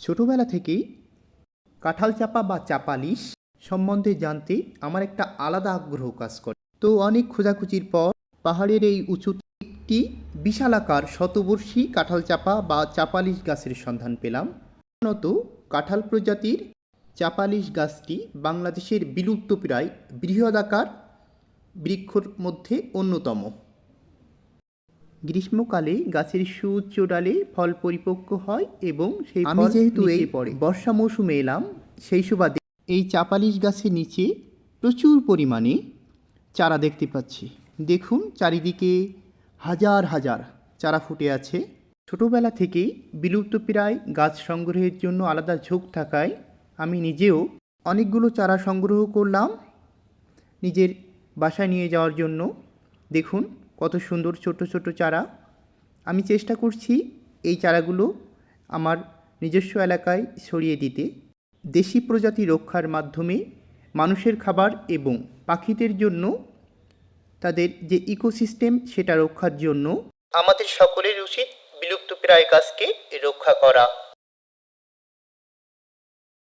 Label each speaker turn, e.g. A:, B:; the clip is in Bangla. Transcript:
A: ছোটোবেলা থেকেই কাঁঠাল চাপা বা চাপালিশ সম্বন্ধে জানতে আমার একটা আলাদা আগ্রহ কাজ করে। তো অনেক খোঁজাখুঁজির পর পাহাড়ের এই উঁচু একটি বিশালাকার শতবর্ষী কাঁঠাল চাপা বা চাপালিশ গাছের সন্ধান পেলাম। সাধারণত কাঁঠাল প্রজাতির চাপালিশ গাছটি বাংলাদেশের বিলুপ্তপ্রায় বৃহদাকার বৃক্ষর মধ্যে অন্যতম। গ্রীষ্মকালে গাছের সুউচ্চ ডালে ফল পরিপক্ক হয় এবং সেই আমি যেহেতু এই পড়ে। বর্ষা মৌসুমে এলাম সেই সুবাদে এই চাপালিশ গাছের নিচে প্রচুর পরিমাণে চারা দেখতে পাচ্ছি। দেখুন চারিদিকে হাজার হাজার চারা ফুটে আছে। ছোটোবেলা থেকেই বিলুপ্তপ্রায় গাছ সংগ্রহের জন্য আলাদা ঝোঁক থাকায় আমি নিজেও অনেকগুলো চারা সংগ্রহ করলাম নিজের বাসায় নিয়ে যাওয়ার জন্য। দেখুন কত সুন্দর ছোট ছোট চারা। আমি চেষ্টা করছি এই চারাগুলো আমার নিজস্ব এলাকায় ছড়িয়ে দিতে। দেশি প্রজাতি রক্ষার মাধ্যমে মানুষের খাবার এবং পাখিদের জন্য তাদের যে ইকোসিস্টেম সেটা রক্ষার জন্য আমাদের সকলের উচিত বিলুপ্তপ্রায় গাছকে রক্ষা করা।